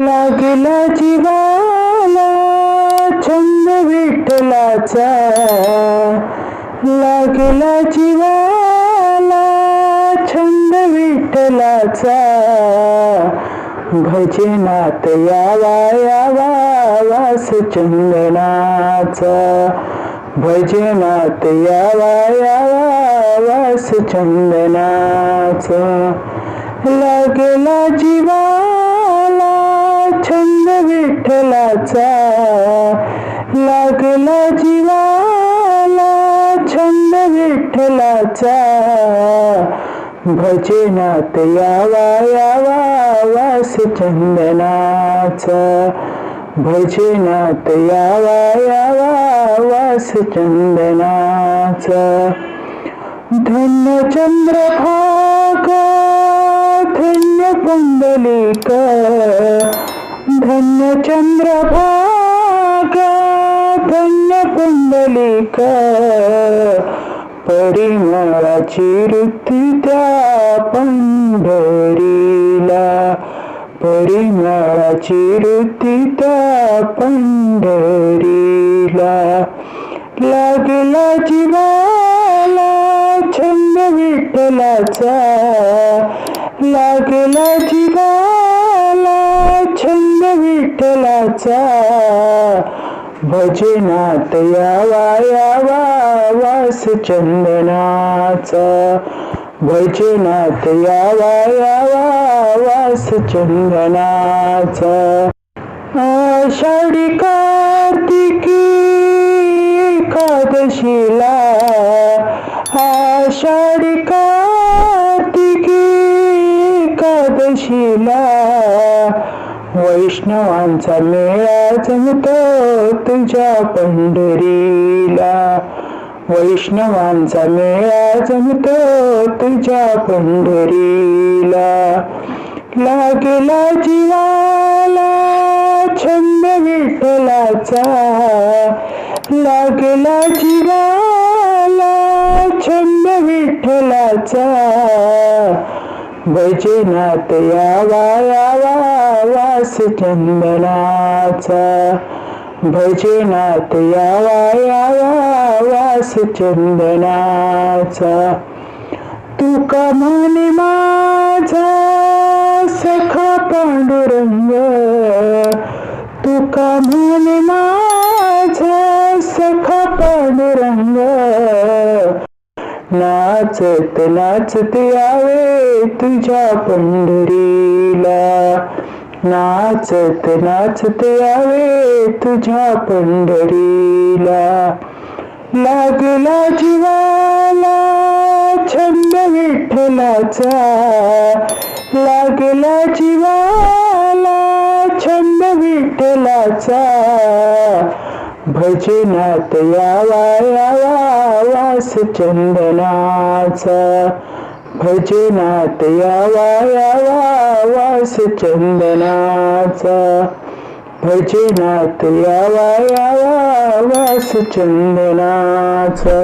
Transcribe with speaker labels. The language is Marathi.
Speaker 1: लागला जीवाला छंद विठ्ठलाचा. लागला जीवाला छंद विठ्ठलाचा. भजनात यावा यावा वास चंदनाचा. भजनात यावा यावा वास चंदनाचा. लागला जीवा विठ्ठलाचा. लागला जीवाला छंद विठ्ठलाचा. भजनात यावा यावा वास चंदनाचा. भजनात यावा यावा वास चंदनाचा. धन्य चंद्रभाग धन्य पुंडलिक धन्य चंद्रभाग धन्य कुंडलिका परिमळाची वृत्ती त्या पंढरीला परिमळाची वृत्ती त्या पंढरीला लागला जीवाला छंद विठ्ठलाचा लागला जी विठ्ठलाचा भजनात यावा यावा वास चंदनाचा. भजनात यावा यावा वास चंदनाचा. आषाढी कार्तिकी एकादशीला. आषाढी कार्तिकी एकादशीला. वैष्णवांचा मेळा जमतो तुझ्या पंढरीला. वैष्णवांचा मेळा जमतो तुझ्या पंढरीला. लागला जीवाला छंद विठ्ठलाचा. लागला जीवाला छंद विठ्ठलाचा. भजनात यावा यावा चंदनाचा भजनात यावा यावा वास चंदनाचा तुका म्हणे माझा सखा पांडुरंग? तुका म्हणे माझा सखा पांडुरंग? नाचत नाचत यावे तुझ्या पंढरीला. नाचत नाचत यावे तुझ्या पंढरीला. लागला जीवाला छंद विठ्ठलाचा. लागला जीवाला छंद विठ्ठलाचा. भजनात यावा यावा वास चंदनाचा भजनात यावा यावा वास चंदनाचा भजनात यावा यावा वास चंदनाचा